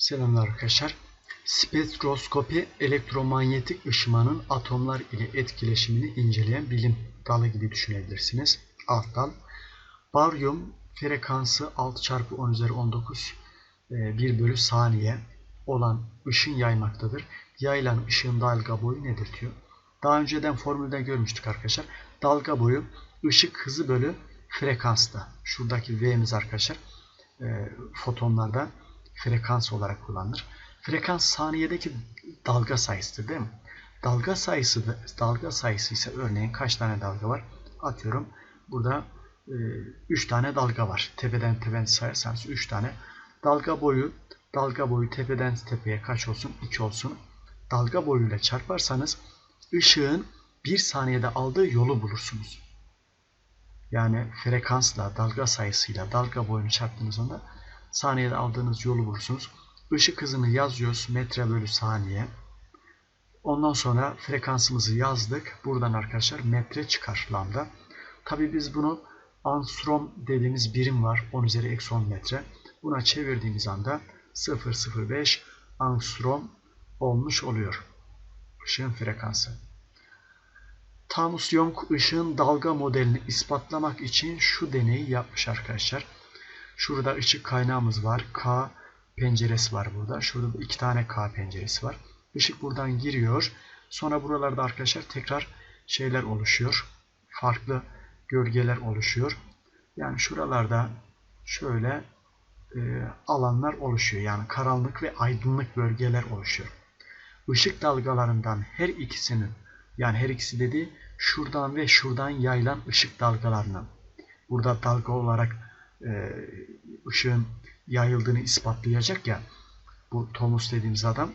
Selamlar arkadaşlar. Spektroskopi elektromanyetik ışımanın atomlar ile etkileşimini inceleyen bilim dalı gibi düşünebilirsiniz. Alt dal. Baryum frekansı 6 çarpı 10 üzeri 19 1 bölü saniye olan ışın yaymaktadır. Yayılan ışığın dalga boyu nedir diyor. Daha önceden formülden görmüştük arkadaşlar. Dalga boyu ışık hızı bölü frekansta. Şuradaki V'miz arkadaşlar e, fotonlarda frekans olarak kullanılır. Frekans saniyedeki dalga sayısıdır değil mi? Dalga sayısı da, dalga sayısı ise örneğin kaç tane dalga var? Atıyorum burada 3 e, tane dalga var. Tepeden tepeden sayarsanız 3 tane. Dalga boyu dalga boyu tepeden tepeye kaç olsun? 2 olsun. Dalga boyuyla çarparsanız ışığın 1 saniyede aldığı yolu bulursunuz. Yani frekansla, dalga sayısıyla dalga boyunu çarptığınızda saniyede aldığınız yolu bulursunuz. Işık hızını yazıyoruz metre bölü saniye. Ondan sonra frekansımızı yazdık. Buradan arkadaşlar metre çıkar lambda. Tabi biz bunu Angstrom dediğimiz birim var. 10 üzeri eksi 10 metre. Buna çevirdiğimiz anda 0,05 Angstrom olmuş oluyor. Işığın frekansı. Thomas Young ışığın dalga modelini ispatlamak için şu deneyi yapmış arkadaşlar. Şurada ışık kaynağımız var. K penceresi var burada. Şurada iki tane K penceresi var. Işık buradan giriyor. Sonra buralarda arkadaşlar tekrar şeyler oluşuyor. Farklı gölgeler oluşuyor. Yani şuralarda şöyle e, alanlar oluşuyor. Yani karanlık ve aydınlık bölgeler oluşuyor. Işık dalgalarından her ikisinin yani her ikisi dedi şuradan ve şuradan yayılan ışık dalgalarının burada dalga olarak e, ışığın yayıldığını ispatlayacak ya bu Thomas dediğimiz adam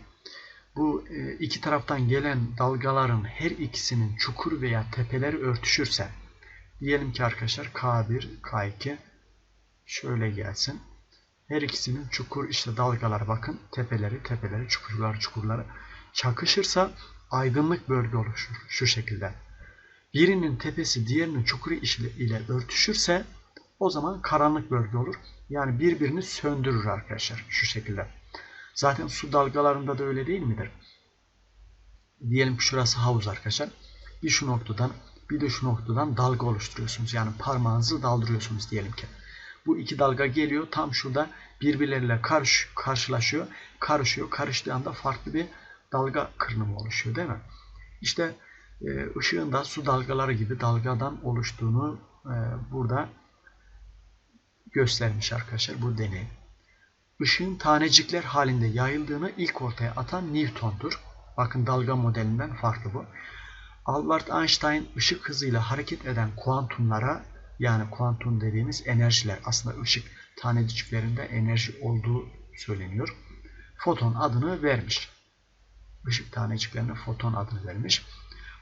bu e, iki taraftan gelen dalgaların her ikisinin çukur veya tepeleri örtüşürse diyelim ki arkadaşlar K1, K2 şöyle gelsin. Her ikisinin çukur işte dalgalar bakın tepeleri tepeleri çukurlar çukurları çakışırsa aydınlık bölge oluşur şu şekilde. Birinin tepesi diğerinin çukuru ile örtüşürse o zaman karanlık bölge olur. Yani birbirini söndürür arkadaşlar şu şekilde. Zaten su dalgalarında da öyle değil midir? Diyelim ki şurası havuz arkadaşlar. Bir şu noktadan bir de şu noktadan dalga oluşturuyorsunuz. Yani parmağınızı daldırıyorsunuz diyelim ki. Bu iki dalga geliyor tam şurada birbirleriyle karış, karşılaşıyor. Karışıyor. Karıştığı anda farklı bir dalga kırınımı oluşuyor değil mi? İşte e, ışığın da su dalgaları gibi dalgadan oluştuğunu e, burada göstermiş arkadaşlar bu deney. Işığın tanecikler halinde yayıldığını ilk ortaya atan Newton'dur. Bakın dalga modelinden farklı bu. Albert Einstein ışık hızıyla hareket eden kuantumlara yani kuantum dediğimiz enerjiler aslında ışık taneciklerinde enerji olduğu söyleniyor. Foton adını vermiş. Işık taneciklerine foton adını vermiş.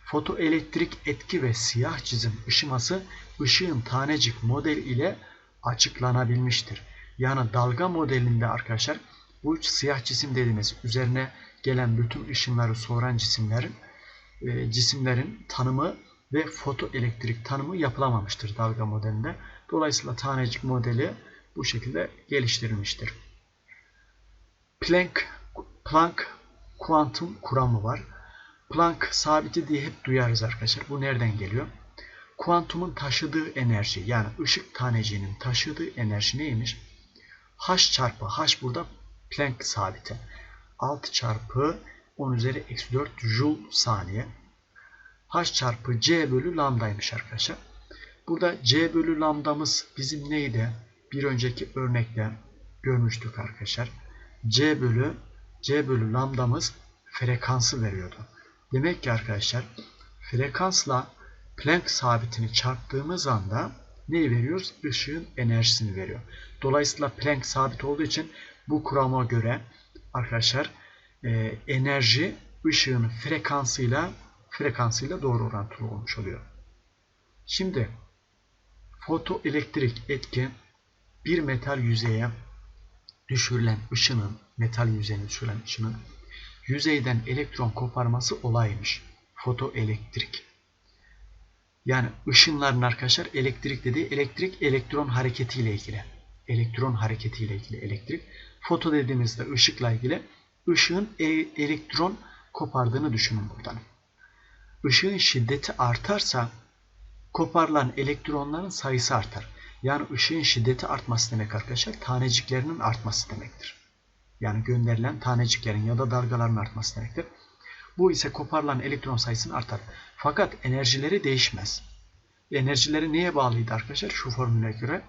Fotoelektrik etki ve siyah çizim ışıması ışığın tanecik model ile açıklanabilmiştir. Yani dalga modelinde arkadaşlar bu siyah cisim dediğimiz üzerine gelen bütün ışınları soğuran cisimlerin e, cisimlerin tanımı ve fotoelektrik tanımı yapılamamıştır dalga modelinde. Dolayısıyla tanecik modeli bu şekilde geliştirilmiştir. Planck, Planck kuantum kuramı var. Planck sabiti diye hep duyarız arkadaşlar. Bu nereden geliyor? Kuantumun taşıdığı enerji yani ışık taneciğinin taşıdığı enerji neymiş? H çarpı H burada Planck sabiti. 6 çarpı 10 üzeri eksi 4 joule saniye. H çarpı C bölü lambdaymış arkadaşlar. Burada C bölü lambdamız bizim neydi? Bir önceki örnekte görmüştük arkadaşlar. C bölü C bölü lambdamız frekansı veriyordu. Demek ki arkadaşlar frekansla Planck sabitini çarptığımız anda neyi veriyoruz? Işığın enerjisini veriyor. Dolayısıyla Planck sabit olduğu için bu kurama göre arkadaşlar e, enerji ışığın frekansıyla frekansıyla doğru orantılı olmuş oluyor. Şimdi fotoelektrik etki bir metal yüzeye düşürülen ışının metal yüzeyine düşürülen ışının yüzeyden elektron koparması olaymış. Fotoelektrik. Yani ışınların arkadaşlar elektrik dediği elektrik elektron hareketiyle ilgili. elektron hareketiyle ilgili elektrik. Foto dediğimizde ışıkla ilgili ışığın e elektron kopardığını düşünün buradan. Işığın şiddeti artarsa koparılan elektronların sayısı artar. Yani ışığın şiddeti artması demek arkadaşlar taneciklerinin artması demektir. Yani gönderilen taneciklerin ya da dalgaların artması demektir. Bu ise koparılan elektron sayısını artar. Fakat enerjileri değişmez. Enerjileri neye bağlıydı arkadaşlar? Şu formüle göre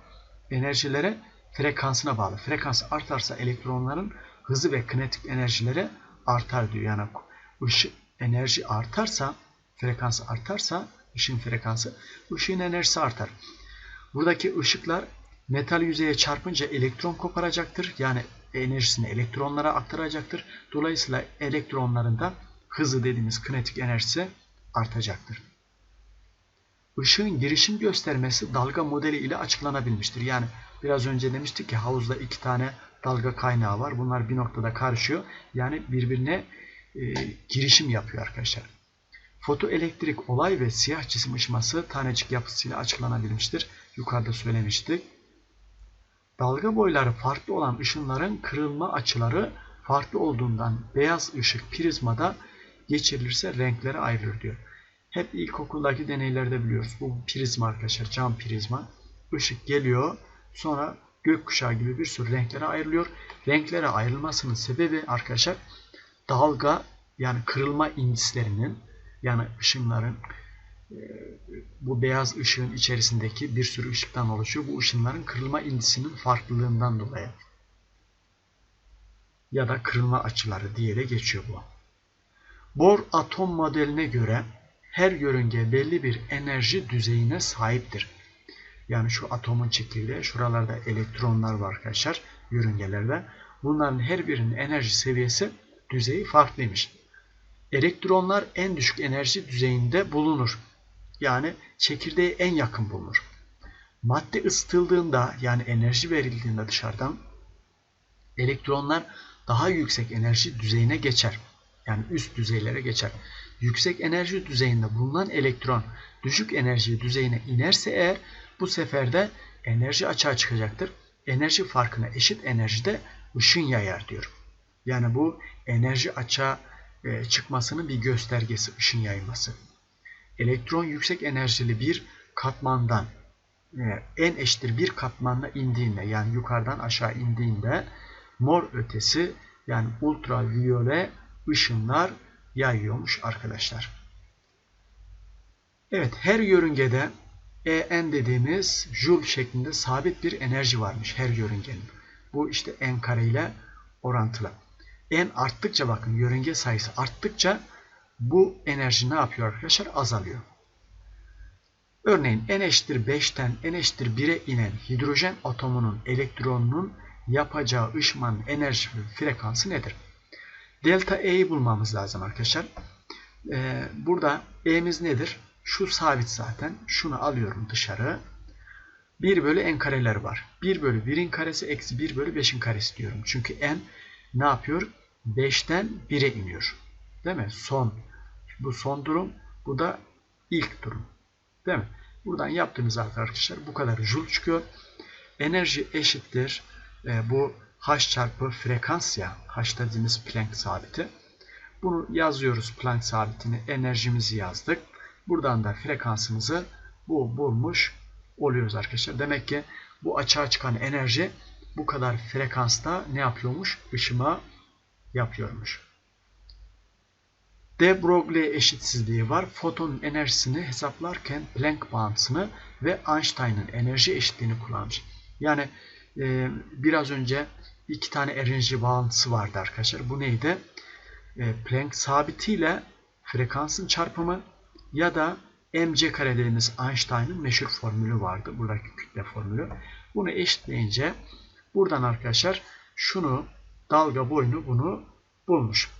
enerjilere frekansına bağlı. Frekans artarsa elektronların hızı ve kinetik enerjileri artar diyor. Yani ışık enerji artarsa, frekans artarsa, ışığın frekansı, ışığın enerjisi artar. Buradaki ışıklar metal yüzeye çarpınca elektron koparacaktır. Yani enerjisini elektronlara aktaracaktır. Dolayısıyla elektronların da hızı dediğimiz kinetik enerjisi artacaktır. Işığın girişim göstermesi dalga modeli ile açıklanabilmiştir. Yani biraz önce demiştik ki havuzda iki tane dalga kaynağı var. Bunlar bir noktada karışıyor. Yani birbirine e, girişim yapıyor arkadaşlar. Fotoelektrik olay ve siyah cisim ışıması tanecik yapısıyla açıklanabilmiştir. Yukarıda söylemiştik. Dalga boyları farklı olan ışınların kırılma açıları farklı olduğundan beyaz ışık prizmada geçirilirse renkleri ayrılır diyor. Hep ilkokuldaki deneylerde biliyoruz. Bu prizma arkadaşlar, cam prizma. Işık geliyor, sonra gökkuşağı gibi bir sürü renklere ayrılıyor. Renklere ayrılmasının sebebi arkadaşlar dalga yani kırılma indislerinin yani ışınların e, bu beyaz ışığın içerisindeki bir sürü ışıktan oluşuyor. Bu ışınların kırılma indisinin farklılığından dolayı ya da kırılma açıları diye de geçiyor bu. Bohr atom modeline göre her yörünge belli bir enerji düzeyine sahiptir. Yani şu atomun çekirdeği, şuralarda elektronlar var arkadaşlar yörüngelerde. Bunların her birinin enerji seviyesi düzeyi farklıymış. Elektronlar en düşük enerji düzeyinde bulunur. Yani çekirdeğe en yakın bulunur. Madde ısıtıldığında yani enerji verildiğinde dışarıdan elektronlar daha yüksek enerji düzeyine geçer. Yani üst düzeylere geçer. Yüksek enerji düzeyinde bulunan elektron düşük enerji düzeyine inerse eğer bu sefer de enerji açığa çıkacaktır. Enerji farkına eşit enerjide ışın yayar diyor. Yani bu enerji açığa e, çıkmasının bir göstergesi ışın yayması. Elektron yüksek enerjili bir katmandan e, en eşittir bir katmanla indiğinde yani yukarıdan aşağı indiğinde mor ötesi yani ultraviyole ışınlar yayıyormuş arkadaşlar. Evet her yörüngede En dediğimiz Joule şeklinde sabit bir enerji varmış her yörüngenin. Bu işte En kare ile orantılı. En arttıkça bakın yörünge sayısı arttıkça bu enerji ne yapıyor arkadaşlar? Azalıyor. Örneğin N eşittir 5'ten N eşittir 1'e inen hidrojen atomunun elektronunun yapacağı ışmanın enerji frekansı nedir? Delta E'yi bulmamız lazım arkadaşlar. Ee, burada E'miz nedir? Şu sabit zaten. Şunu alıyorum dışarı. 1 bölü n kareler var. 1 bölü 1'in karesi eksi 1 bölü 5'in karesi diyorum. Çünkü n ne yapıyor? 5'ten 1'e iniyor. Değil mi? Son. Bu son durum. Bu da ilk durum. Değil mi? Buradan yaptığımız arkadaşlar bu kadar joule çıkıyor. Enerji eşittir. E, bu h çarpı frekans ya. h dediğimiz Planck sabiti. Bunu yazıyoruz Planck sabitini. Enerjimizi yazdık. Buradan da frekansımızı bu bulmuş oluyoruz arkadaşlar. Demek ki bu açığa çıkan enerji bu kadar frekansta ne yapıyormuş? Işıma yapıyormuş. De Broglie eşitsizliği var. Fotonun enerjisini hesaplarken Planck bağıntısını ve Einstein'ın enerji eşitliğini kullanmış. Yani e, biraz önce iki tane enerji bağıntısı vardı arkadaşlar. Bu neydi? E, Planck sabitiyle frekansın çarpımı ya da mc kare dediğimiz Einstein'ın meşhur formülü vardı. Buradaki kütle formülü. Bunu eşitleyince buradan arkadaşlar şunu dalga boyunu bunu bulmuş.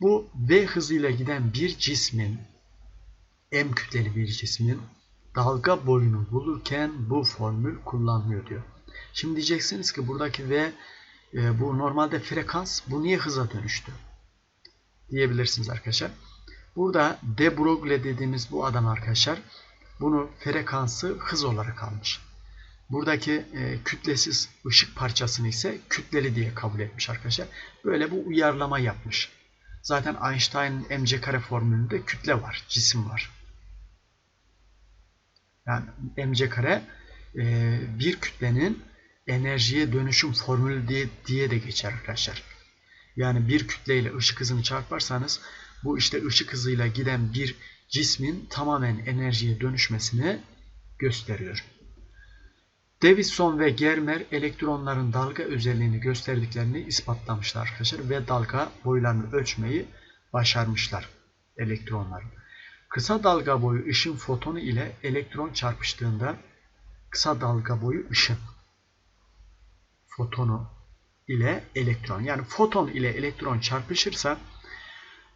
Bu v hızıyla giden bir cismin m kütleli bir cismin dalga boyunu bulurken bu formül kullanılıyor diyor. Şimdi diyeceksiniz ki buradaki v e, bu normalde frekans bu niye hıza dönüştü? Diyebilirsiniz arkadaşlar. Burada de Broglie dediğimiz bu adam arkadaşlar bunu frekansı hız olarak almış. Buradaki e, kütlesiz ışık parçasını ise kütleli diye kabul etmiş arkadaşlar. Böyle bu uyarlama yapmış. Zaten Einstein'ın mc kare formülünde kütle var, cisim var. Yani mc kare e, bir kütlenin enerjiye dönüşüm formülü diye, diye de geçer arkadaşlar. Yani bir kütleyle ışık hızını çarparsanız bu işte ışık hızıyla giden bir cismin tamamen enerjiye dönüşmesini gösteriyor. Davidson ve Germer elektronların dalga özelliğini gösterdiklerini ispatlamışlar arkadaşlar ve dalga boylarını ölçmeyi başarmışlar elektronların. Kısa dalga boyu ışın fotonu ile elektron çarpıştığında kısa dalga boyu ışın fotonu ile elektron yani foton ile elektron çarpışırsa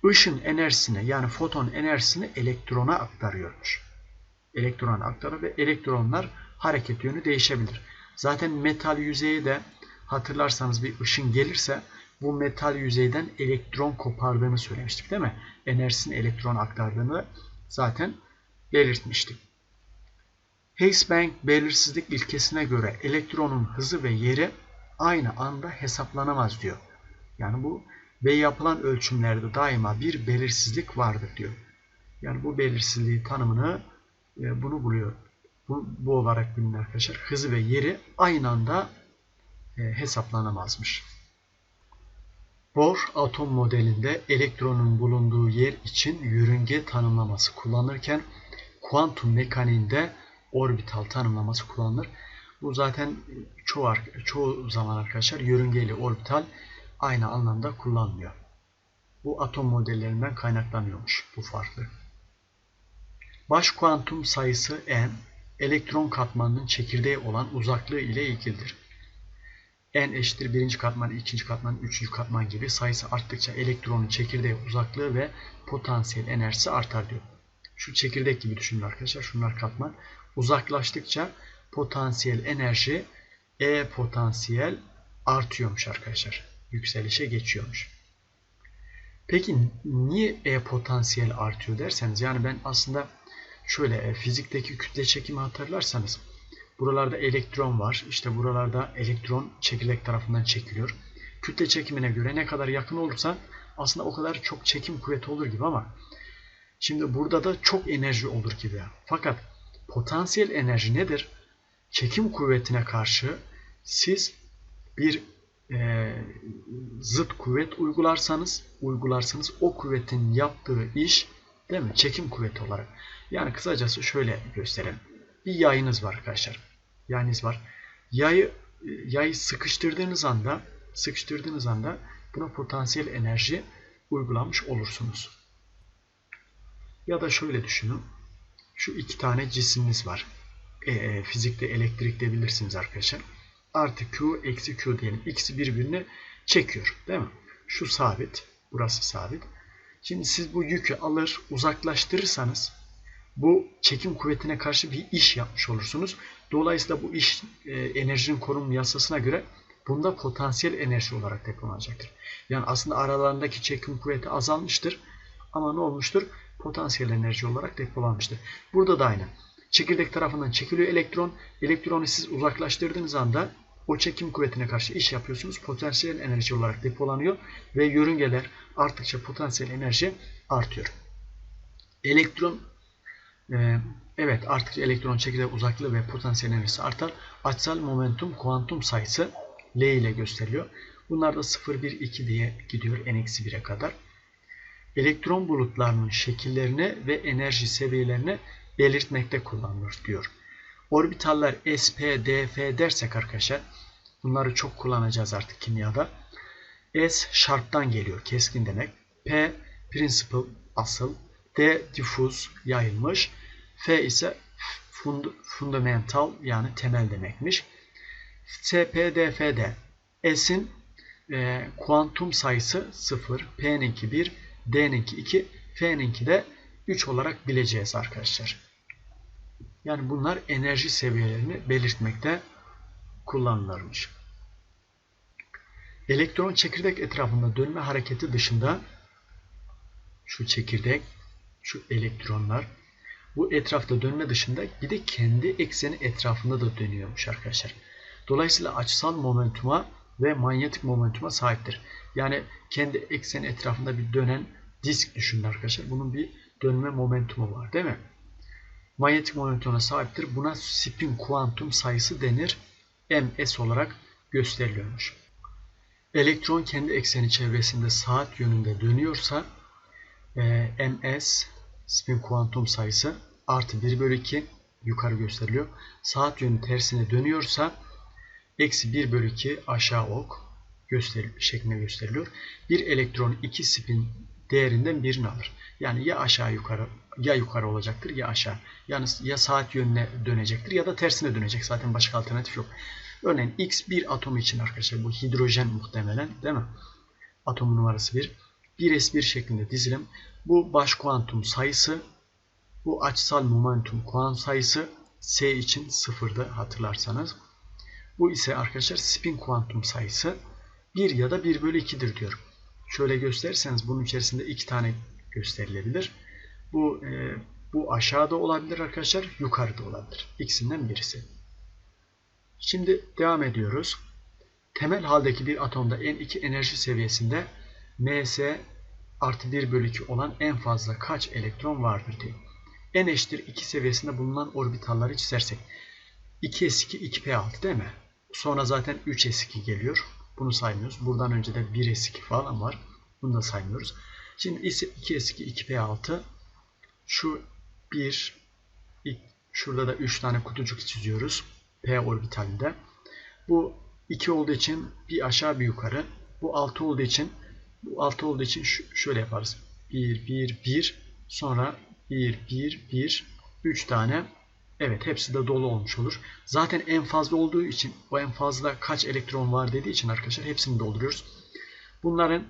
ışın enerjisini yani foton enerjisini elektrona aktarıyormuş. Elektrona aktarıyor ve elektronlar hareket yönü değişebilir. Zaten metal yüzeye de hatırlarsanız bir ışın gelirse bu metal yüzeyden elektron kopardığını söylemiştik değil mi? Enerjisini elektrona aktardığını zaten belirtmiştik. Higgs-Bank belirsizlik ilkesine göre elektronun hızı ve yeri aynı anda hesaplanamaz diyor. Yani bu ve yapılan ölçümlerde daima bir belirsizlik vardır diyor. Yani bu belirsizliği tanımını e, bunu buluyor. Bu, bu olarak bilin arkadaşlar. Hızı ve yeri aynı anda e, hesaplanamazmış. Bohr atom modelinde elektronun bulunduğu yer için yörünge tanımlaması kullanırken kuantum mekaniğinde orbital tanımlaması kullanılır. Bu zaten çoğu, çoğu zaman arkadaşlar yörünge ile orbital aynı anlamda kullanmıyor. Bu atom modellerinden kaynaklanıyormuş bu farklı. Baş kuantum sayısı n, elektron katmanının çekirdeği olan uzaklığı ile ilgilidir. n eşittir birinci katman, ikinci katman, üçüncü katman gibi sayısı arttıkça elektronun çekirdeği uzaklığı ve potansiyel enerjisi artar diyor. Şu çekirdek gibi düşünün arkadaşlar. Şunlar katman. Uzaklaştıkça potansiyel enerji E potansiyel artıyormuş arkadaşlar. Yükselişe geçiyormuş. Peki niye E potansiyel artıyor derseniz yani ben aslında şöyle e, fizikteki kütle çekimi hatırlarsanız buralarda elektron var. İşte buralarda elektron çekirdek tarafından çekiliyor. Kütle çekimine göre ne kadar yakın olursa aslında o kadar çok çekim kuvveti olur gibi ama şimdi burada da çok enerji olur gibi. Fakat potansiyel enerji nedir? Çekim kuvvetine karşı siz bir e, zıt kuvvet uygularsanız uygularsanız o kuvvetin yaptığı iş değil mi? Çekim kuvveti olarak. Yani kısacası şöyle gösterelim. Bir yayınız var arkadaşlar. Yayınız var. Yayı yayı sıkıştırdığınız anda sıkıştırdığınız anda buna potansiyel enerji uygulamış olursunuz. Ya da şöyle düşünün. Şu iki tane cisimimiz var e, e, fizikte elektrikte bilirsiniz arkadaşlar. Artı Q eksi Q diyelim. İkisi birbirini çekiyor. Değil mi? Şu sabit. Burası sabit. Şimdi siz bu yükü alır uzaklaştırırsanız bu çekim kuvvetine karşı bir iş yapmış olursunuz. Dolayısıyla bu iş e, enerjinin korunum yasasına göre bunda potansiyel enerji olarak depolanacaktır. Yani aslında aralarındaki çekim kuvveti azalmıştır. Ama ne olmuştur? Potansiyel enerji olarak depolanmıştır. Burada da aynı. Çekirdek tarafından çekiliyor elektron. Elektronu siz uzaklaştırdığınız anda o çekim kuvvetine karşı iş yapıyorsunuz. Potansiyel enerji olarak depolanıyor ve yörüngeler arttıkça potansiyel enerji artıyor. Elektron e, evet artık elektron çekirdek uzaklığı ve potansiyel enerjisi artar. Açsal momentum kuantum sayısı L ile gösteriliyor. Bunlar da 0, 1, 2 diye gidiyor n-1'e kadar. Elektron bulutlarının şekillerini ve enerji seviyelerini belirtmekte kullanılır diyor. Orbitaller S, P, dersek arkadaşlar bunları çok kullanacağız artık kimyada. S sharp'tan geliyor keskin demek. P principal asıl. D diffuse yayılmış. F ise fund fundamental yani temel demekmiş. S. S'in e, kuantum sayısı 0, P'ninki 1, D'ninki 2, F'ninki de 3 olarak bileceğiz arkadaşlar. Yani bunlar enerji seviyelerini belirtmekte kullanılırmış. Elektron çekirdek etrafında dönme hareketi dışında şu çekirdek, şu elektronlar Bu etrafta dönme dışında bir de kendi ekseni etrafında da dönüyormuş arkadaşlar. Dolayısıyla açısal momentuma ve manyetik momentuma sahiptir. Yani kendi ekseni etrafında bir dönen disk düşünün arkadaşlar. Bunun bir dönme momentumu var değil mi? Manyetik momentumuna sahiptir. Buna spin kuantum sayısı denir. ms olarak gösteriliyormuş. Elektron kendi ekseni çevresinde saat yönünde dönüyorsa e, ms spin kuantum sayısı artı 1 bölü 2 yukarı gösteriliyor. Saat yönü tersine dönüyorsa eksi 1 bölü 2 aşağı ok göster şeklinde gösteriliyor. Bir elektron 2 spin değerinden birini alır. Yani ya aşağı yukarı ya yukarı olacaktır ya aşağı. Yani ya saat yönüne dönecektir ya da tersine dönecek. Zaten başka alternatif yok. Örneğin X bir atom için arkadaşlar bu hidrojen muhtemelen değil mi? Atom numarası 1. 1s1 şeklinde dizilim. Bu baş kuantum sayısı bu açısal momentum kuantum sayısı S için sıfırdı hatırlarsanız. Bu ise arkadaşlar spin kuantum sayısı 1 ya da 1 bölü 2'dir diyor. Şöyle gösterirseniz bunun içerisinde iki tane gösterilebilir. Bu e, bu aşağıda olabilir arkadaşlar, yukarıda olabilir. İkisinden birisi. Şimdi devam ediyoruz. Temel haldeki bir atomda N2 enerji seviyesinde Ms artı 1 bölü 2 olan en fazla kaç elektron vardır diyor. N eşittir 2 seviyesinde bulunan orbitalları çizersek 2s2 2p6 değil mi? Sonra zaten 3s2 geliyor. Bunu saymıyoruz. Buradan önce de 1s2 falan var. Bunu da saymıyoruz. Şimdi ise 2s2 2p6 şu 1 şurada da 3 tane kutucuk çiziyoruz. P orbitalinde. Bu 2 olduğu için bir aşağı bir yukarı. Bu 6 olduğu için bu 6 olduğu için şöyle yaparız. 1 1 1 sonra 1 1 1 3 tane Evet hepsi de dolu olmuş olur. Zaten en fazla olduğu için o en fazla kaç elektron var dediği için arkadaşlar hepsini dolduruyoruz. Bunların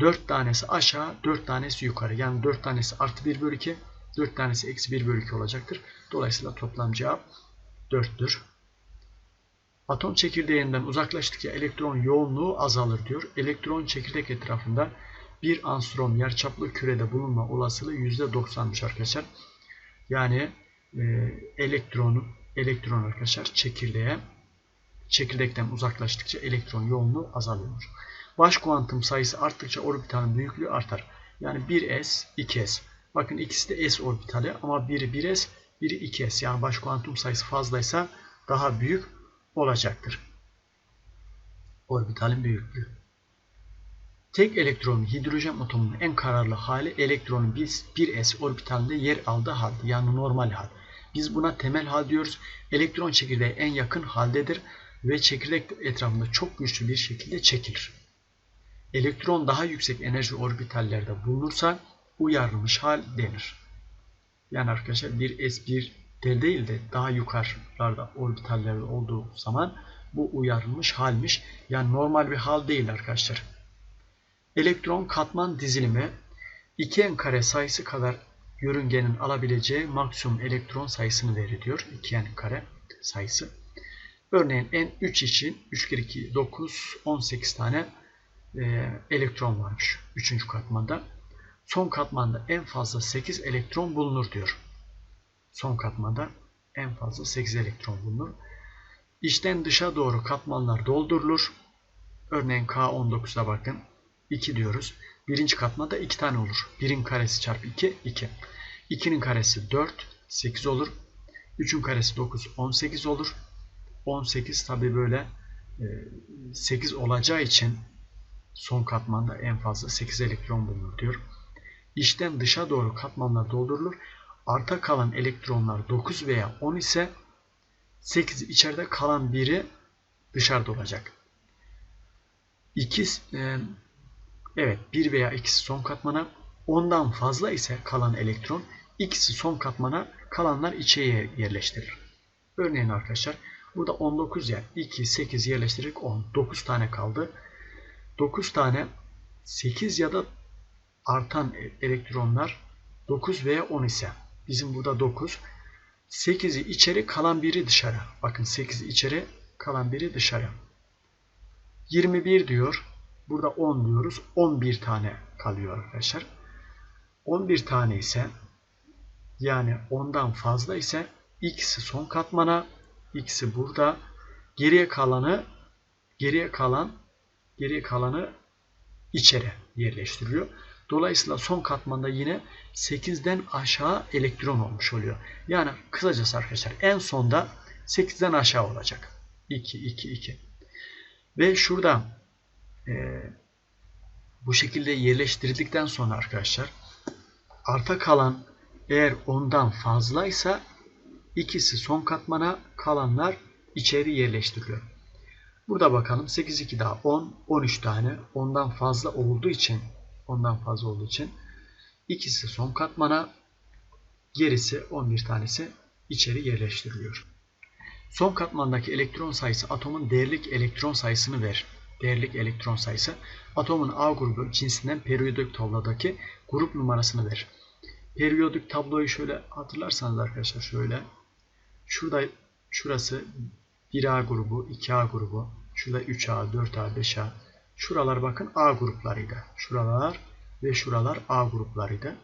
4 tanesi aşağı 4 tanesi yukarı. Yani 4 tanesi artı 1 bölü 2 4 tanesi eksi 1 bölü 2 olacaktır. Dolayısıyla toplam cevap 4'tür. Atom çekirdeğinden uzaklaştıkça elektron yoğunluğu azalır diyor. Elektron çekirdek etrafında bir anstrom yarıçaplı kürede bulunma olasılığı %90'mış arkadaşlar. Yani e, elektronu elektron arkadaşlar çekirdeğe çekirdekten uzaklaştıkça elektron yoğunluğu azalıyor. Baş kuantum sayısı arttıkça orbitalin büyüklüğü artar. Yani 1s, 2s. Bakın ikisi de s orbitali ama biri 1s, biri 2s. Yani baş kuantum sayısı fazlaysa daha büyük olacaktır. Orbitalin büyüklüğü. Tek elektronun hidrojen atomunun en kararlı hali elektronun 1s orbitalinde yer aldığı hal. Yani normal hal. Biz buna temel hal diyoruz. Elektron çekirdeğe en yakın haldedir ve çekirdek etrafında çok güçlü bir şekilde çekilir. Elektron daha yüksek enerji orbitallerde bulunursa uyarılmış hal denir. Yani arkadaşlar bir S1 değil de daha yukarılarda orbitallerde olduğu zaman bu uyarılmış halmiş. Yani normal bir hal değil arkadaşlar. Elektron katman dizilimi 2n kare sayısı kadar yörüngenin alabileceği maksimum elektron sayısını verir diyor. 2n kare sayısı. Örneğin n 3 için 3 kere 2 9 18 tane e, elektron varmış 3. katmanda. Son katmanda en fazla 8 elektron bulunur diyor. Son katmanda en fazla 8 elektron bulunur. İçten dışa doğru katmanlar doldurulur. Örneğin K19'a bakın. 2 diyoruz. Birinci katmanda 2 tane olur. 1'in karesi çarpı 2, 2. 2'nin karesi 4, 8 olur. 3'ün karesi 9, 18 olur. 18 tabi böyle 8 e, olacağı için son katmanda en fazla 8 elektron bulunur diyor. İçten dışa doğru katmanlar doldurulur. Arta kalan elektronlar 9 veya 10 ise 8 içeride kalan biri dışarıda olacak. 2 e, evet 1 veya 2 son katmana ondan fazla ise kalan elektron ikisi son katmana kalanlar içeriye yerleştirir. Örneğin arkadaşlar burada 19 yer 2 8 yerleştirdik 10 9 tane kaldı. 9 tane 8 ya da artan elektronlar 9 veya 10 ise bizim burada 9 8'i içeri kalan biri dışarı. Bakın 8'i içeri kalan biri dışarı. 21 diyor. Burada 10 diyoruz. 11 tane kalıyor arkadaşlar. 11 tane ise yani ondan fazla ise x'i son katmana, x'i burada, geriye kalanı geriye kalan geriye kalanı içeri yerleştiriyor. Dolayısıyla son katmanda yine 8'den aşağı elektron olmuş oluyor. Yani kısacası arkadaşlar en sonda 8'den aşağı olacak. 2, 2, 2. Ve şurada e, bu şekilde yerleştirdikten sonra arkadaşlar arta kalan eğer ondan fazlaysa ikisi son katmana kalanlar içeri yerleştiriliyor. Burada bakalım 8 2 daha 10 13 tane ondan fazla olduğu için ondan fazla olduğu için ikisi son katmana gerisi 11 tanesi içeri yerleştiriliyor. Son katmandaki elektron sayısı atomun değerlik elektron sayısını ver. Değerlik elektron sayısı atomun A grubu cinsinden periyodik tablodaki grup numarasını ver. Periyodik tabloyu şöyle hatırlarsanız arkadaşlar şöyle. Şurada şurası 1A grubu, 2A grubu, şurada 3A, 4A, 5A. Şuralar bakın A gruplarıydı. Şuralar ve şuralar A gruplarıydı.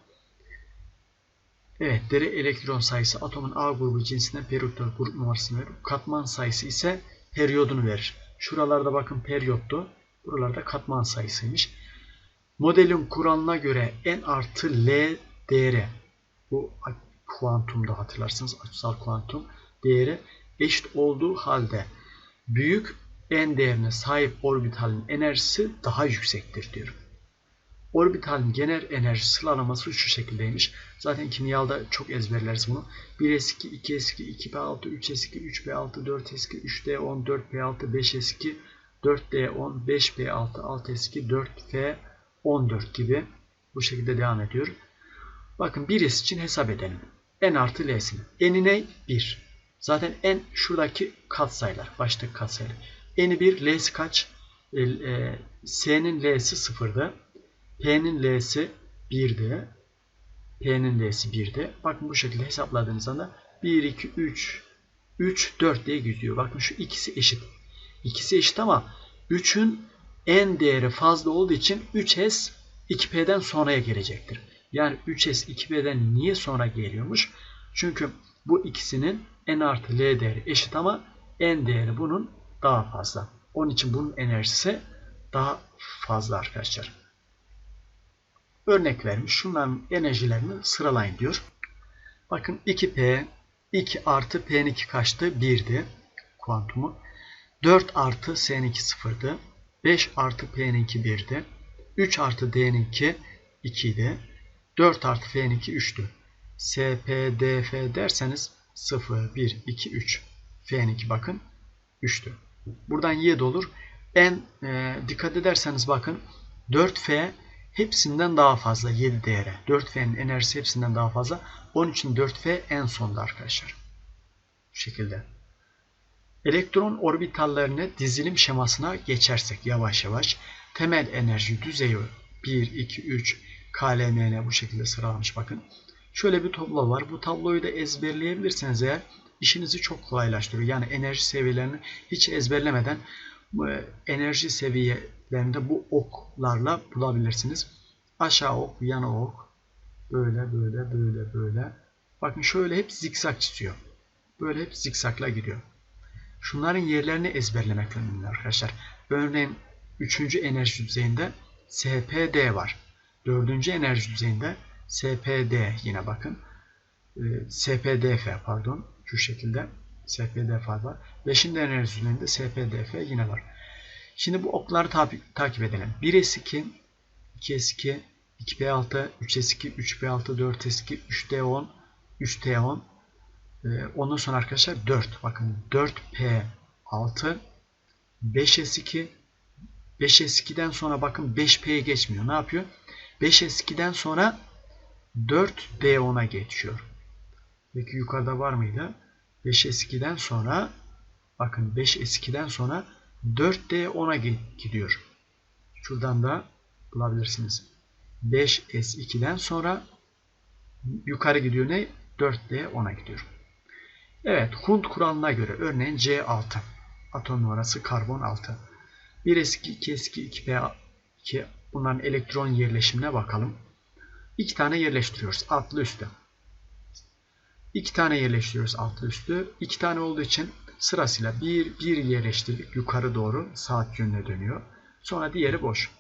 Evet, deri elektron sayısı atomun A grubu cinsinden periyodik grup numarasını verir. Katman sayısı ise periyodunu verir. Şuralarda bakın periyottu. Buralarda katman sayısıymış. Modelin kuralına göre n artı L değeri bu kuantumda hatırlarsınız açısal kuantum değeri eşit olduğu halde büyük n değerine sahip orbitalin enerjisi daha yüksektir diyor. Orbitalin genel enerji sıralaması şu şekildeymiş. Zaten kimyalda çok ezberleriz bunu. 1s2, 2s2, 2p6, 3s2, 3p6, 4s2, 3d10, 4p6, 5s2, 4d10, 5p6, 6s2, 4f14 gibi bu şekilde devam ediyor. Bakın 1s için hesap edelim. n artı l'sini. n'i ne? 1. Zaten n şuradaki katsayılar. Baştaki katsayılar. N'i 1, l'si kaç? E, e, s'nin l'si 0'dı. P'nin L'si 1'di. P'nin L'si 1'di. Bakın bu şekilde hesapladığınız anda 1, 2, 3, 3, 4 diye gidiyor. Bakın şu ikisi eşit. İkisi eşit ama 3'ün en değeri fazla olduğu için 3S 2P'den sonraya gelecektir. Yani 3S 2P'den niye sonra geliyormuş? Çünkü bu ikisinin n artı L değeri eşit ama n değeri bunun daha fazla. Onun için bunun enerjisi daha fazla arkadaşlar örnek vermiş. Şunların enerjilerini sıralayın diyor. Bakın 2P 2 artı P2 kaçtı? 1'di kuantumu. 4 artı S2 0'dı. 5 artı P2 1'di. 3 artı D2 2 idi. 4 artı F2 3'tü. SP, DF derseniz 0, 1, 2, 3. F2 bakın 3'tü. Buradan 7 olur. En e, dikkat ederseniz bakın 4F hepsinden daha fazla 7 değere. 4F'nin enerjisi hepsinden daha fazla. Onun için 4F en sonda arkadaşlar. Bu şekilde. Elektron orbitallerine dizilim şemasına geçersek yavaş yavaş temel enerji düzeyi 1, 2, 3 KLMN bu şekilde sıralamış bakın. Şöyle bir tablo var. Bu tabloyu da ezberleyebilirseniz eğer işinizi çok kolaylaştırıyor. Yani enerji seviyelerini hiç ezberlemeden enerji seviyelerinde bu oklarla bulabilirsiniz. Aşağı ok, yana ok. Böyle böyle böyle böyle. Bakın şöyle hep zikzak çiziyor. Böyle hep zikzakla gidiyor. Şunların yerlerini ezberlemek önemli arkadaşlar. Örneğin 3. enerji düzeyinde SPD var. 4. enerji düzeyinde SPD yine bakın. Ee, SPDF pardon. Şu şekilde. SPDF var. 5. enerji düzeyinde SPDF yine var. Şimdi bu okları takip edelim. 1S2, 2S2, 2P6, 3S2, 3P6, 4S2, 3D10, 3T10. ondan sonra arkadaşlar 4. Bakın 4P6, 5S2, 5S2'den sonra bakın 5P'ye geçmiyor. Ne yapıyor? 5S2'den sonra 4D10'a geçiyor. Peki yukarıda var mıydı? 5S2'den sonra bakın 5S2'den sonra 4D 10'a gidiyor. Şuradan da bulabilirsiniz. 5S2'den sonra yukarı gidiyor ne? 4D 10'a gidiyor. Evet, Hund kuralına göre örneğin C6 atom numarası karbon 6. 1S2, 2S2, 2P2 bunların elektron yerleşimine bakalım. İki tane yerleştiriyoruz. Altlı üstte. İki tane yerleştiriyoruz altı üstü. İki tane olduğu için sırasıyla bir, bir yerleştirdik yukarı doğru saat yönüne dönüyor. Sonra diğeri boş.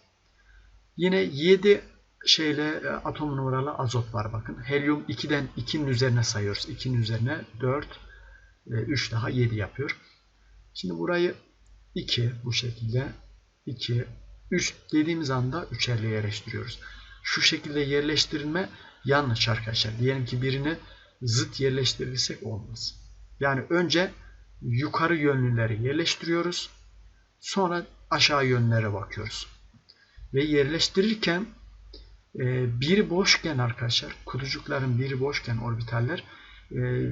Yine 7 şeyle e, atom numaralı azot var bakın. Helyum 2'den 2'nin üzerine sayıyoruz. 2'nin üzerine 4, 3 daha 7 yapıyor. Şimdi burayı 2 bu şekilde 2, 3 dediğimiz anda üçerli yerleştiriyoruz. Şu şekilde yerleştirilme yanlış arkadaşlar. Diyelim ki birini zıt yerleştirirsek olmaz. Yani önce yukarı yönlüleri yerleştiriyoruz. Sonra aşağı yönlere bakıyoruz. Ve yerleştirirken e, biri boşken arkadaşlar kutucukların biri boşken orbitaller e,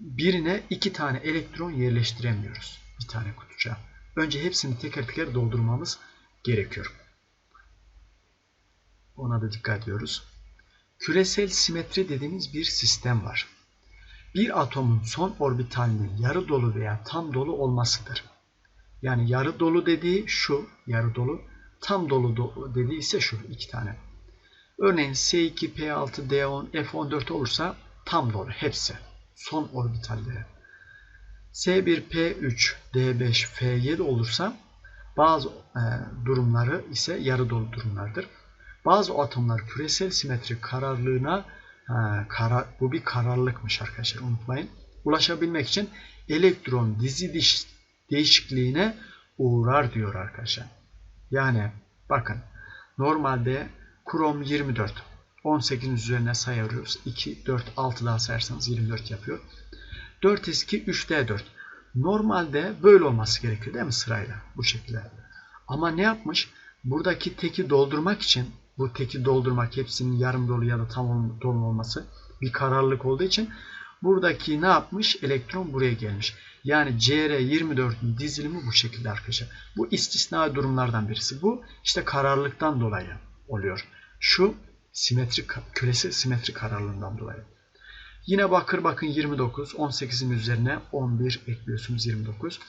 birine iki tane elektron yerleştiremiyoruz. Bir tane kutucuğa. Önce hepsini teker teker doldurmamız gerekiyor. Ona da dikkat ediyoruz. Küresel simetri dediğimiz bir sistem var. Bir atomun son orbitalinin yarı dolu veya tam dolu olmasıdır. Yani yarı dolu dediği şu, yarı dolu, tam dolu do dediği ise şu iki tane. Örneğin S2, P6, D10, F14 olursa tam dolu hepsi. Son orbitalleri. S1, P3, D5, F7 olursa bazı e, durumları ise yarı dolu durumlardır. Bazı atomlar küresel simetri kararlılığına ha, karar, bu bir kararlılıkmış arkadaşlar unutmayın. Ulaşabilmek için elektron dizi diş, değişikliğine uğrar diyor arkadaşlar. Yani bakın normalde krom 24 18'in üzerine sayıyoruz. 2, 4, 6 daha sayarsanız 24 yapıyor. 4s2, 3d4. Normalde böyle olması gerekiyor değil mi sırayla bu şekilde. Ama ne yapmış? Buradaki teki doldurmak için bu teki doldurmak hepsinin yarım dolu ya da tam dolu olması bir kararlılık olduğu için buradaki ne yapmış? Elektron buraya gelmiş. Yani CR24'ün dizilimi bu şekilde arkadaşlar. Bu istisna durumlardan birisi. Bu işte kararlılıktan dolayı oluyor. Şu simetrik küresi simetrik kararlılığından dolayı. Yine bakır bakın 29, 18'in üzerine 11 ekliyorsunuz 29.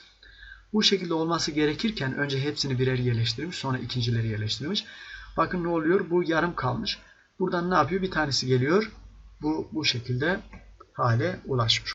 Bu şekilde olması gerekirken önce hepsini birer yerleştirmiş sonra ikincileri yerleştirmiş. Bakın ne oluyor? Bu yarım kalmış. Buradan ne yapıyor? Bir tanesi geliyor. Bu bu şekilde hale ulaşmış.